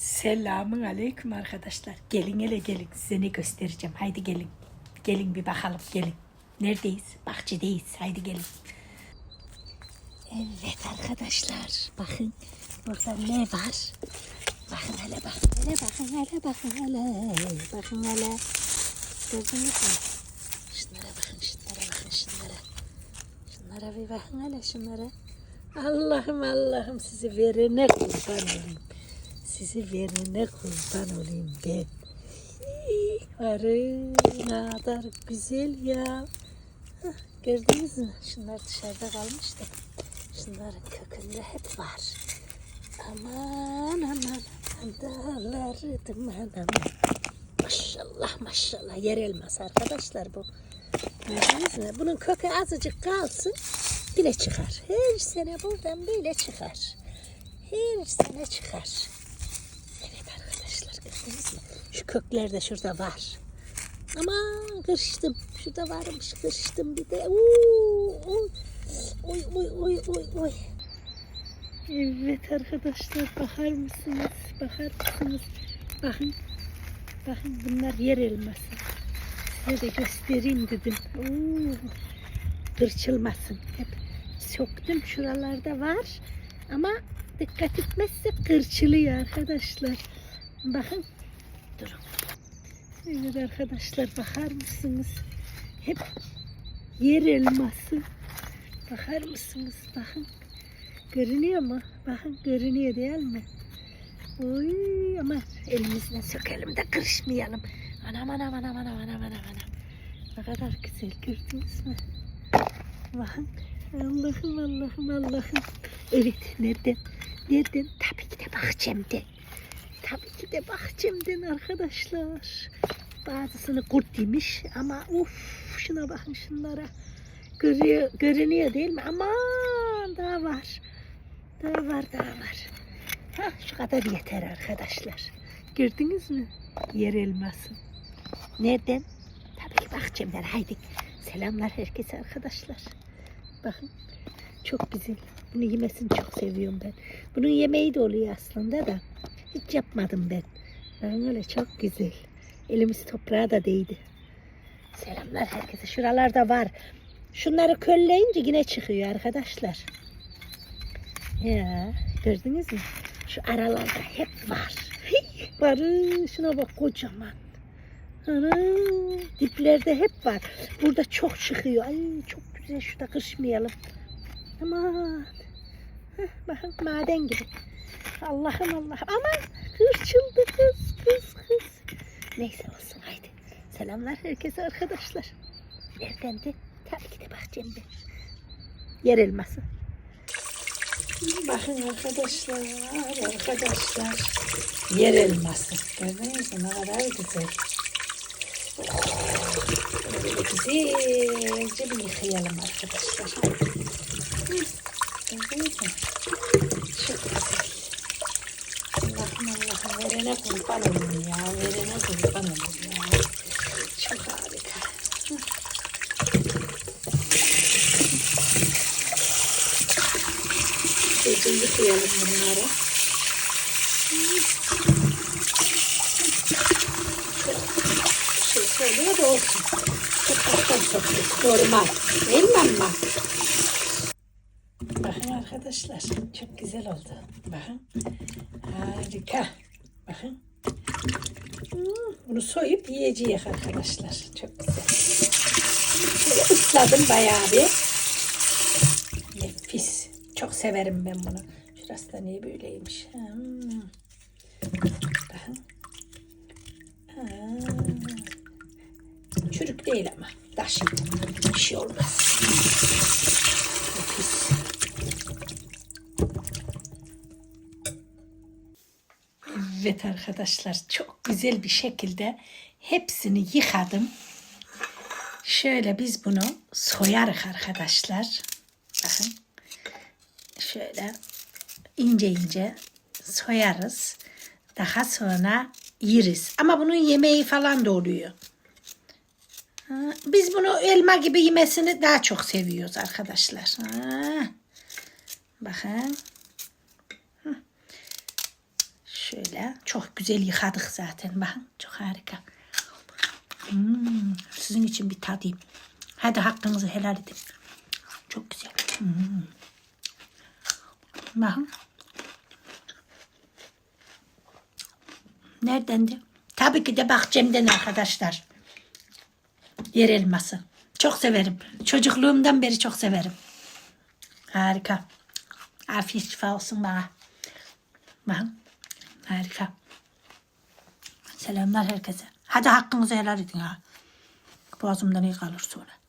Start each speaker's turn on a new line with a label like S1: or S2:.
S1: Selamun aleyküm arkadaşlar. Gelin hele gelin. Size ne göstereceğim. Haydi gelin. Gelin bir bakalım gelin. Neredeyiz? Bahçedeyiz. Haydi gelin. Evet arkadaşlar. Bakın burada ne var? Bakın hele bakın hele bakın hele bakın hele. Bakın hele. Gördünüz mü? Şunlara bakın şunlara bakın şunlara. Şunlara bir bakın hele şunlara. Allah'ım Allah'ım sizi verene kurban olayım. Sizi verene kurban olayım ben. Arı ne kadar güzel ya. Gördünüz mü? Şunlar dışarıda kalmış da. Şunların kökünde hep var. Aman aman aman dağları duman aman. Maşallah maşallah yer elması arkadaşlar bu. Gördünüz mü? Bunun kökü azıcık kalsın bile çıkar. Her sene buradan böyle çıkar. Her sene çıkar. Evet arkadaşlar gördünüz mü? Şu kökler de şurada var. Aman kırıştım. Şurada varmış kırıştım bir de. Oo, oy, oy, oy, oy, oy. Evet arkadaşlar bakar mısınız? Bakar mısınız? Bakın. Bakın bunlar yer elması. Size de göstereyim dedim. Oo, kırçılmasın. Hep söktüm şuralarda var. Ama dikkat etmezse kırçılıyor arkadaşlar. Bakın. Durun. Evet arkadaşlar bakar mısınız? Hep yer elması. Bakar mısınız? Bakın. Görünüyor mu? Bakın görünüyor değil mi? Oy ama elimizle sökelim de kırışmayalım. Anam anam anam anam anam anam anam. Ne kadar güzel gördünüz mü? Bakın. Allah'ım Allah'ım Allah'ım. Evet nereden? Nereden? Tabii ki de bahçemden. Tabii ki de bahçemden arkadaşlar. Bazısını kurt yemiş ama uf şuna bakın şunlara. Görüyor, görünüyor değil mi? Aman daha var. Daha var daha var. Ha, şu kadar yeter arkadaşlar. Gördünüz mü? Yer elması. Nereden? Tabii ki bahçemden. Haydi. Selamlar herkese arkadaşlar. Bakın. Çok güzel. Bunu yemesini çok seviyorum ben. Bunun yemeği de oluyor aslında da. Hiç yapmadım ben. Bakın öyle çok güzel. Elimiz toprağa da değdi. Selamlar herkese. Şuralarda var. Şunları kölleyince yine çıkıyor arkadaşlar. Ya gördünüz mü? Şu aralarda hep var. Var. Şuna bak kocaman. Ana, diplerde hep var. Burada çok çıkıyor. Ay çok güzel. Şurada kırışmayalım. Aman. Heh, bakın maden gibi. Allah'ım Allah'ım. Aman kırçıldı kız kız kız. Neyse olsun haydi. Selamlar herkese arkadaşlar. Nereden de? Tabii ki de bahçemde. Yer elması. Bakın arkadaşlar, arkadaşlar. Yer elması. Gördünüz mü ne kadar güzel. Böyle güzelce bir yıkayalım arkadaşlar. Gördünüz mü? Çok güzel. Verene kurban olun ya. Verene kurban olun ya. Çok harika. Şöyle yıkayalım bunları. Şey söylüyor da olsun. Topraktan toprak. Normal. Değil mi ama? Bakın arkadaşlar. Çok güzel oldu. Bakın. Harika. Bakın. Hmm, Bunu soyup yiyeceğiz arkadaşlar. Çok güzel. Şöyle ısladım bayağı bir. Nefis. Çok severim ben bunu. Şurası da niye böyleymiş. Hmm. Bakın. Ha. Çürük değil ama. Taş. Bir şey olmaz. Nefis. Evet arkadaşlar çok güzel bir şekilde hepsini yıkadım. Şöyle biz bunu soyarız arkadaşlar. Bakın. Şöyle ince ince soyarız. Daha sonra yeriz. Ama bunun yemeği falan da oluyor. Biz bunu elma gibi yemesini daha çok seviyoruz arkadaşlar. Bakın. Şöyle çok güzel yıkadık zaten. Bakın çok harika. Hmm, sizin için bir tadayım. Hadi hakkınızı helal edin. Çok güzel. Hmm. Bakın. Neredendi? Tabii ki de bahçemden arkadaşlar. Yer elması. Çok severim. Çocukluğumdan beri çok severim. Harika. Afiyet şifa olsun bana. Bakın. Harika. Selamlar herkese. Hadi hakkınızı helal edin ha. Boğazımdan iyi kalır sonra.